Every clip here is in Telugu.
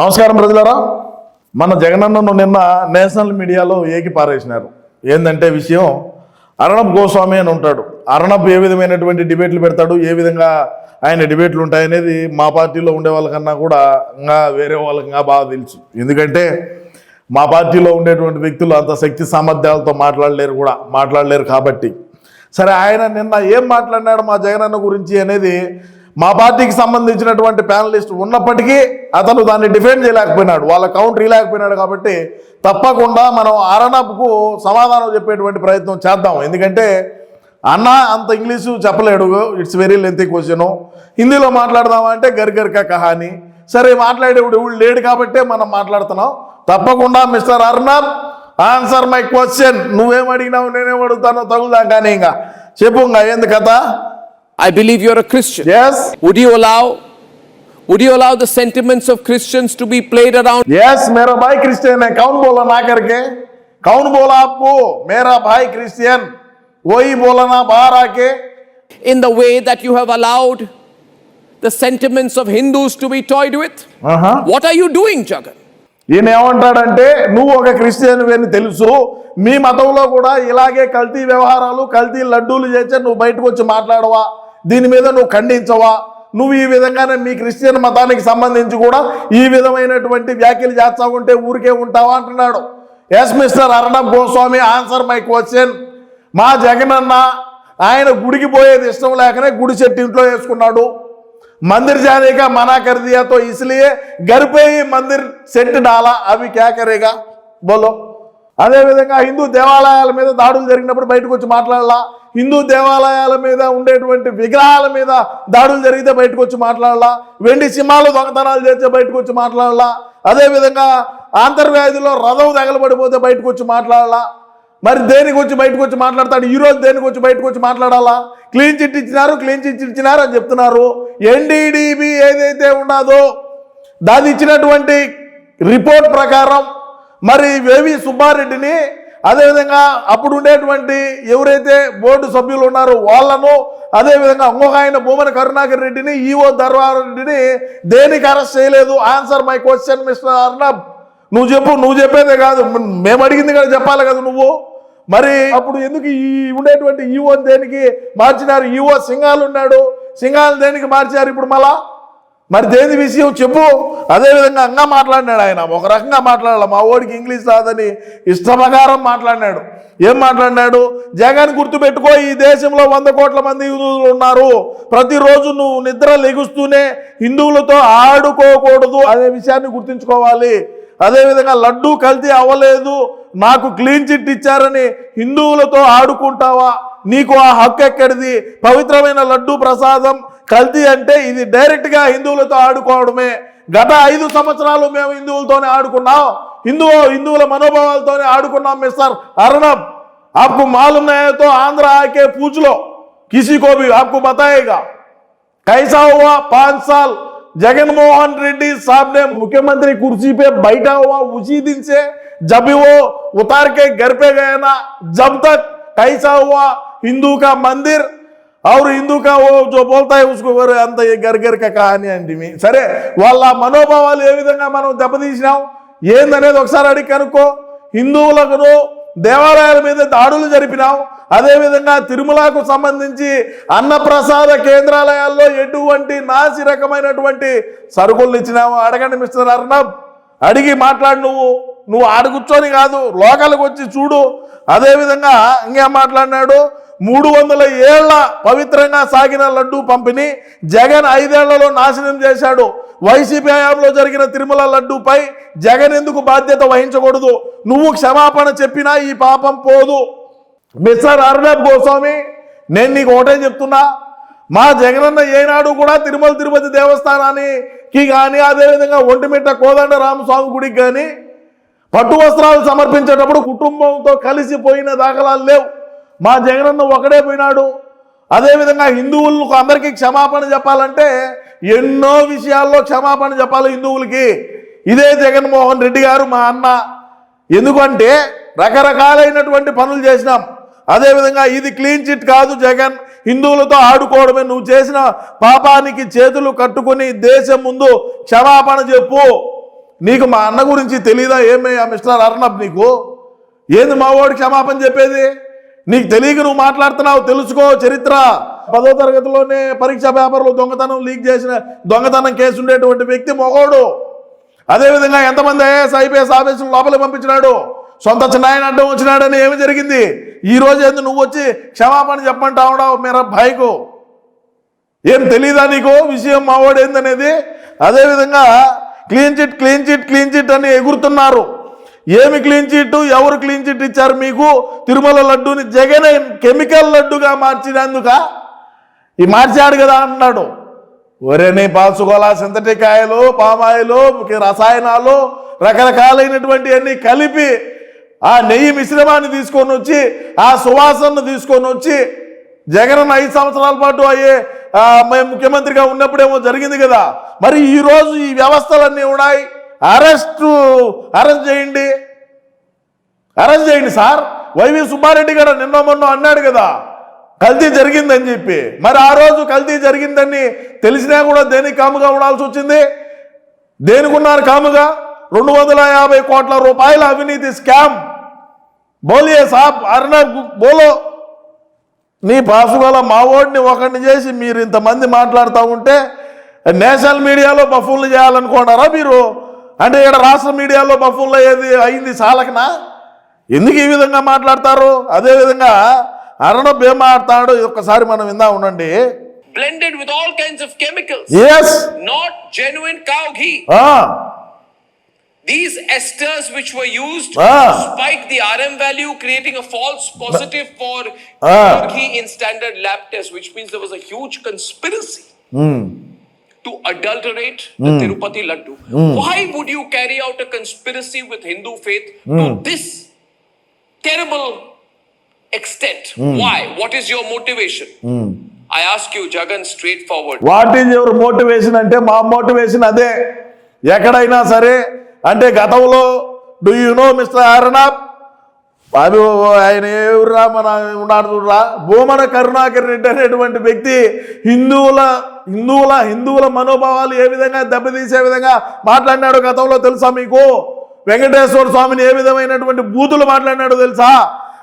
నమస్కారం ప్రజలారా. మన జగనన్నను నిన్న నేషనల్ మీడియాలో ఏకి పారేసినారు. ఏంటంటే విషయం? అర్ణబ్ గోస్వామి అని ఉంటాడు. అర్ణబ్ ఏ విధమైనటువంటి డిబేట్లు పెడతాడు? ఏ విధంగా ఆయన డిబేట్లు ఉంటాయనేది మా పార్టీలో ఉండే వాళ్ళకన్నా కూడా ఇంకా వేరే వాళ్ళకి ఇంకా బాగా తెలుసు. ఎందుకంటే మా పార్టీలో ఉండేటువంటి వ్యక్తులు అంత శక్తి సామర్థ్యాలతో మాట్లాడలేరు కూడా. మాట్లాడలేరు కాబట్టి. సరే ఆయన నిన్న ఏం మాట్లాడినాడు మా జగనన్న గురించి అనేది మా పార్టీకి సంబంధించినటువంటి ప్యానలిస్ట్ ఉన్నప్పటికీ అతను దాన్ని డిఫెండ్ చేయలేకపోయినాడు. వాళ్ళ కౌంటర్ ఇవ్వలేకపోయినాడు కాబట్టి తప్పకుండా మనం అరణబ్కు సమాధానం చెప్పేటువంటి ప్రయత్నం చేద్దాం. ఎందుకంటే అన్న అంత ఇంగ్లీషు చెప్పలేడు. ఇట్స్ వెరీ లెంతీ క్వశ్చను హిందీలో మాట్లాడదామంటే గర్గర్క కహాని. సరే మాట్లాడేవాడు ఎవడు లేడు కాబట్టే మనం మాట్లాడుతున్నాం. తప్పకుండా mister Arnab answer my question నువ్వేం అడిగినావు? నేనేం అడుగుతానో తగులుదా కానీ ఇంకా. చెప్పు ఇంకా ఏంది కథ? I believe you're a Christian. Yes Would you allow would you allow the sentiments of Christians to be played around yes मेरा भाई क्रिश्चियन है कौन बोला ना करके कौन बोला आपको मेरा भाई क्रिश्चियन वही बोला ना बाहर आके in the way that you have allowed the sentiments of Hindus to be toyed with? What are you doing, Jagan? ఈయన ఏమంటాడంటే నువ్వు ఒక క్రిస్టియన్ అని తెలుసు మీ మతంలో కూడా ఇలాగే కల్తీ వ్యవహారాలు కల్తీ లడ్డూలు చేస్తే నువ్వు బయటకు వచ్చి మాట్లాడవా దీని మీద నువ్వు ఖండించవా నువ్వు ఈ విధంగానే మీ క్రిస్టియన్ మతానికి సంబంధించి కూడా ఈ విధమైనటువంటి వ్యాఖ్యలు చేస్తా ఉంటే ఊరికే ఉంటావా అంటున్నాడు yes mister Arnab Goswami answer my question మా జగనన్న ఆయన గుడికి పోయేది ఇష్టం లేకనే గుడి చెట్టు ఇంట్లో వేసుకున్నాడు मंदिर जाने का मना कर दिया तो इसलिए घर पे ही मंदिर సెట్ డాలా అవి క్యా కరేగా బోలో అదే విధంగా హిందూ దేవాలయాల మీద దాడులు జరిగినప్పుడు బయటకు వచ్చి మాట్లాడాలా. హిందూ దేవాలయాల మీద ఉండేటువంటి విగ్రహాల మీద దాడులు జరిగితే బయటకు వచ్చి మాట్లాడాలా. వెండి సింహాలు దొంగతనాలు చేస్తే బయటకు వచ్చి మాట్లాడాలా. అదేవిధంగా ఆంతర్వ్యాధిలో రథం తగలబడిపోతే బయటకు వచ్చి మాట్లాడాలా. మరి దేనికి వచ్చి బయటకు వచ్చి మాట్లాడతాడు? ఈ రోజు దేనికి వచ్చి బయటకు వచ్చి మాట్లాడాలా? క్లీన్ చిట్ ఇచ్చినారు క్లీన్ చిట్ ఇచ్చినారు అని చెప్తున్నారు. ఎన్డీడీబీ ఏదైతే ఉన్నదో దాని ఇచ్చినటువంటి రిపోర్ట్ ప్రకారం మరి వేవి సుబ్బారెడ్డిని అదేవిధంగా అప్పుడు ఉండేటువంటి ఎవరైతే బోర్డు సభ్యులు ఉన్నారో వాళ్ళను అదేవిధంగా ఇంకొక ఆయన భూమన కరుణాకర్ రెడ్డిని ఈఓ ధర్వార్ రెడ్డిని దేనికి అరెస్ట్ చేయలేదు? Answer my question mister Arnab నువ్వు చెప్పు నువ్వు చెప్పేదే కాదు. మేము అడిగింది కదా చెప్పాలి కదా నువ్వు. మరి అప్పుడు ఎందుకు ఈ ఉండేటువంటి ఈఓ దేనికి మార్చినారు? ఈఓ సింగాలు ఉన్నాడు. సింగాలు దేనికి మార్చారు ఇప్పుడు మళ్ళా? మరి దేని విషయం చెప్పు? అదేవిధంగా అంగా మాట్లాడినాడు ఆయన. ఒక రకంగా మాట్లాడాలి? మా ఓడికి ఇంగ్లీష్ రాదని ఇష్టప్రకారం మాట్లాడినాడు. ఏం మాట్లాడినాడు? జగన్ గుర్తుపెట్టుకో ఈ దేశంలో వంద కోట్ల మంది హిందువులు ఉన్నారు. ప్రతిరోజు నువ్వు నిద్ర లెగుస్తూనే హిందువులతో ఆడుకోకూడదు అనే విషయాన్ని గుర్తుంచుకోవాలి. అదేవిధంగా లడ్డూ కల్తీ అవ్వలేదు. నాకు క్లీన్ చిట్ ఇచ్చారని హిందువులతో ఆడుకుంటావా? నీకు ఆ హక్కు ఎక్కడిది? పవిత్రమైన లడ్డూ ప్రసాదం కల్తీ అంటే ఇది డైరెక్ట్గా హిందువులతో ఆడుకోవడమే గత ఐదు సంవత్సరాలు మేము హిందువులతోనే ఆడుకున్నాం హిందూ హిందువుల మనోభావాలతోనే ఆడుకున్నాం మిస్టర్ అర్ణబ్ आपको मालूम नहीं है तो आंध्र आके पूछ लो किसी को भी आपको बताएगा कैसा हुआ पांच साल जगनमोहन रेड्डी साहब ने मुख्यमंत्री कुर्सी पे बैठा हुआ उसी दिन से जब भी वो उतार के घर पे गए ना जब तक कैसा हुआ हिंदू का मंदिर ಅವ್ರು ಹಿಂದೂ ఓ బోల్తాయి చూసుకోరు అంత గరిగరిక కాని అంటే సరే వాళ్ళ మనోభావాలు ఏ విధంగా మనం దెబ్బతీసినాం ఏందనేది ఒకసారి అడిగి కనుక్కో హిందువులకు దేవాలయాల మీద దాడులు జరిపినాం అదేవిధంగా తిరుమలకు సంబంధించి అన్నప్రసాద కేంద్రాలయాల్లో ఎటువంటి నాసి రకమైనటువంటి సరుకులు ఇచ్చినావు అడగండి మిస్టర్ అర్ణబ్ అడిగి మాట్లాడు నువ్వు నువ్వు ఆడ కూర్చొని కాదు లోకల్కి వచ్చి చూడు అదేవిధంగా ఇంకేం మాట్లాడినాడు మూడు వందల ఏళ్ళ పవిత్రంగా సాగిన లడ్డూ పంపిణీ జగన్ ఐదేళ్ళలో నాశనం చేశాడు. వైసీపీ హయాంలో జరిగిన తిరుమల లడ్డూపై జగన్ ఎందుకు బాధ్యత వహించకూడదు? నువ్వు క్షమాపణ చెప్పినా ఈ పాపం పోదు. మిస్టర్ అర్ణబ్ గోస్వామి నేను నీకు ఒకటే చెప్తున్నా. మా జగనన్న ఏనాడు కూడా తిరుమల తిరుపతి దేవస్థానానికి కానీ అదేవిధంగా ఒంటిమిట్ట కోదండ రామస్వామి గుడికి కానీ పట్టు వస్త్రాలు సమర్పించేటప్పుడు కుటుంబంతో కలిసిపోయిన దాఖలాలు లేవు. మా జగనన్న ఒకడే పోయినాడు. అదేవిధంగా హిందువులకు అందరికీ క్షమాపణ చెప్పాలంటే ఎన్నో విషయాల్లో క్షమాపణ చెప్పాలి హిందువులకి. ఇదే జగన్మోహన్ రెడ్డి గారు మా అన్న. ఎందుకంటే రకరకాలైనటువంటి పనులు చేసినాం. అదేవిధంగా ఇది క్లీన్ చిట్ కాదు జగన్. హిందువులతో ఆడుకోవడమే. నువ్వు చేసిన పాపానికి చేతులు కట్టుకుని దేశం ముందు క్షమాపణ చెప్పు. నీకు మా అన్న గురించి తెలీదా? ఏమయ్యా మిస్టర్ అర్ణబ్ నీకు? ఏంది మా వాడు క్షమాపణ చెప్పేది? నీకు తెలియక నువ్వు మాట్లాడుతున్నావు తెలుసుకో చరిత్ర. పదో తరగతిలోనే పరీక్ష పేపర్లు దొంగతనం లీక్ చేసిన దొంగతనం కేసు ఉండేటువంటి వ్యక్తి మొగోడు. అదేవిధంగా ఎంతమంది ఐఏఎస్ ఐపీఎస్ ఆఫీసులు లోపలికి పంపించినాడు? సొంత చిన్నాయన అడ్డం వచ్చినాడని ఏమి జరిగింది? ఈ రోజు ఏంది నువ్వు వచ్చి క్షమాపణ చెప్పంటా ఉన్నావు మీర భయకు? ఏం తెలీదా నీకు? విషయం మావాడు ఏందనేది? అదేవిధంగా clean chit clean chit clean chit అని ఎగురుతున్నారు. ఏమి క్లీన్ చిట్ ఎవరు క్లీన్ చిట్ ఇచ్చారు మీకు? తిరుమల లడ్డూని జగన్ కెమికల్ లడ్డుగా మార్చినందుక? ఈ మార్చాడు కదా అన్నాడు ఒరే నీ పాల్సుకోవాలా సింథటిక్ ఆయిలు పామాయిలు రసాయనాలు రకరకాలైనటువంటి అన్నీ కలిపి ఆ నెయ్యి మిశ్రమాన్ని తీసుకొని వచ్చి ఆ సువాసనను తీసుకొని వచ్చి జగన్ ఐదు సంవత్సరాల పాటు అయ్యే మేము ముఖ్యమంత్రిగా ఉన్నప్పుడేమో జరిగింది కదా. మరి ఈరోజు ఈ వ్యవస్థలన్నీ ఉన్నాయి. అరెస్టు అరెస్ట్ చేయండి. అరెస్ట్ చేయండి సార్. వైవి సుబ్బారెడ్డి గారు నిన్న మొన్న అన్నాడు కదా కల్తీ జరిగిందని చెప్పి. మరి ఆ రోజు కల్తీ జరిగిందని తెలిసినా కూడా దేనికి కాముగా ఉండాల్సి వచ్చింది? దేనికున్నారు కాముగా? రెండు వందల యాభై కోట్ల రూపాయల అవినీతి స్కామ్. బోలియే సాబ్ అర్ణబ్ బోలో. నీ పాసుగల మావోడిని ఒకడిని చేసి మీరు ఇంతమంది మాట్లాడుతూ ఉంటే నేషనల్ మీడియాలో బఫూన్లు చేయాలనుకున్నారా మీరు? అంటే ఇక్కడ రాష్ట్ర మీడియాలో బఫూన్లు అయ్యేది అయింది సాలకనా ఎందుకు ఈ విధంగా మాట్లాడతారు అదేవిధంగా అరణబ్ ఏం మాట్లాడతాడు ఒక్కసారి మనం విందా ఉండండి Blended with all kinds of chemicals, yes not genuine cow ghee. These esters which were used Ah. spike the RM value, creating a false positive for Ah. ghee in standard lab tests, which means there was a huge conspiracy to adulterate the Tirupati Laddu. Why would you carry out a conspiracy with Hindu faith to this terrible extent? Why? What is your motivation? I ask you, Jagan, straightforward. What is your motivation అంటే మా మోటివేషన్ అదే ఎక్కడైనా సరే అంటే గతంలో do you know mister Arnab అది ఆయన ఎవరురా మన ఉన్నాడు చూడరా భూమన కరుణాకర్ రెడ్డి అనేటువంటి వ్యక్తి హిందువుల హిందువుల హిందువుల మనోభావాలు ఏ విధంగా దెబ్బతీసే విధంగా మాట్లాడినాడు గతంలో తెలుసా మీకు? వెంకటేశ్వర స్వామిని ఏ విధమైనటువంటి బూతులు మాట్లాడినాడో తెలుసా?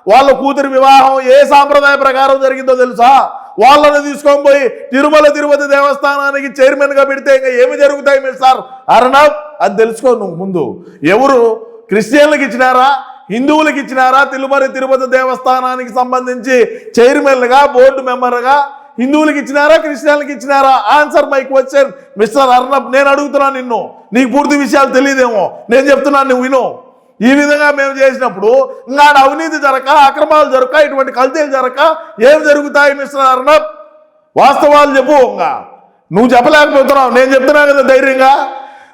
వాళ్ళ కూతురి వివాహం ఏ సాంప్రదాయ ప్రకారం జరిగిందో తెలుసా? వాళ్ళని తీసుకొని పోయి తిరుమల తిరుపతి దేవస్థానానికి చైర్మన్గా పెడితే ఇంకా ఏమి జరుగుతాయి సార్ అర్ణబ్ అది తెలుసుకో నువ్వు ముందు. ఎవరు క్రిస్టియన్లకు ఇచ్చినారా? హిందువులకు ఇచ్చినారా తిరుమల తిరుపతి దేవస్థానానికి సంబంధించి చైర్మన్గా బోర్డు మెంబర్గా హిందువులకు ఇచ్చినారా క్రిస్టియన్లకు ఇచ్చినారా? Answer my question. Mister Arnab నేను అడుగుతున్నాను నిన్ను. నీకు పూర్తి విషయాలు తెలియదేమో. నేను చెప్తున్నాను నువ్వు విను. ఈ విధంగా మేము చేసినప్పుడు ఇంకా అవినీతి జరక అక్రమాలు జరక ఇటువంటి కల్తీలు జరక ఏం జరుగుతాయి మిస్టర్ అర్ణబ్ వాస్తవాలు చెప్పు ఇంకా. నువ్వు చెప్పలేకపోతున్నావు. నేను చెప్తున్నా కదా ధైర్యంగా.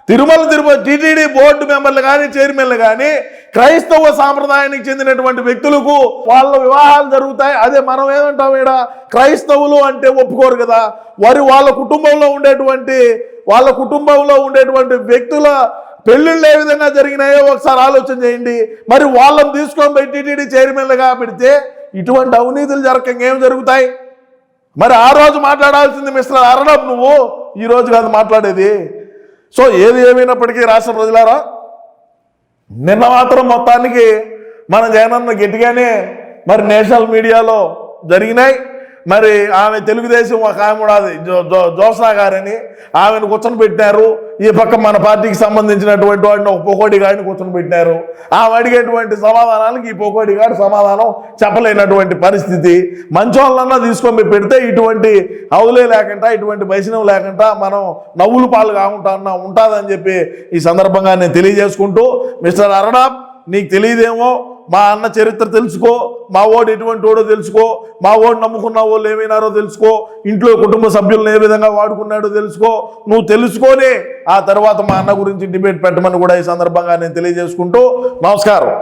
తిరుమల తిరుపతి టీటీడీ బోర్డు మెంబర్లు కానీ చైర్మన్లు కానీ క్రైస్తవ సాంప్రదాయానికి చెందినటువంటి వ్యక్తులకు వాళ్ళ వివాహాలు జరుగుతాయి. అదే మనం ఏమంటాం ఈడ? క్రైస్తవులు అంటే ఒప్పుకోరు కదా. వారి వాళ్ళ కుటుంబంలో ఉండేటువంటి వాళ్ళ కుటుంబంలో ఉండేటువంటి వ్యక్తుల పెళ్ళిళ్ళు ఏ విధంగా జరిగినాయో ఒకసారి ఆలోచన చేయండి. మరి వాళ్ళని తీసుకొని పోయి టీటీడీ చైర్మన్లుగా పెడితే ఇటువంటి అవినీతులు జరగక ఇంకేం జరుగుతాయి? మరి ఆ రోజు మాట్లాడాల్సింది మిస్టర్ అరణం నువ్వు ఈ రోజు కాదు మాట్లాడేది. సో ఏది ఏమైనప్పటికీ రాష్ట్ర ప్రజలారా నిన్న మాత్రం మొత్తానికి మన జగనన్న గట్టిగానే మరి నేషనల్ మీడియాలో జరిగినాయి. మరి ఆమె తెలుగుదేశం ఒక ఆమె కూడా జో జో జోస్నా గారని ఆమెను కూర్చొని పెట్టినారు ఈ పక్క మన పార్టీకి సంబంధించినటువంటి వాడిని ఒక పోకోడి గాడిని కూర్చొని పెట్టినారు ఆమె అడిగేటువంటి సమాధానాలకి ఈ పోకోడి గాడి సమాధానం చెప్పలేనటువంటి పరిస్థితి. మంచోళ్ళన్నా తీసుకొని పెడితే ఇటువంటి అవులే లేకుండా ఇటువంటి వైష్ణవం లేకుండా మనం నవ్వులు పాలు కాకుండా ఉంటుందని చెప్పి ఈ సందర్భంగా నేను తెలియజేసుకుంటూ మిస్టర్ అరణాబ్ నీకు తెలియదేమో? మా అన్న చరిత్ర తెలుసుకో మా ఓడు ఎటువంటి ఓడో తెలుసుకో మా ఓడు నమ్ముకున్న వాళ్ళు ఏమైనారో తెలుసుకో ఇంట్లో కుటుంబ సభ్యులను ఏ విధంగా వాడుకున్నాడో తెలుసుకో. నువ్వు తెలుసుకొని ఆ తర్వాత మా అన్న గురించి డిబేట్ పెట్టమని కూడా ఈ సందర్భంగా నేను తెలియజేసుకుంటూ నమస్కారం.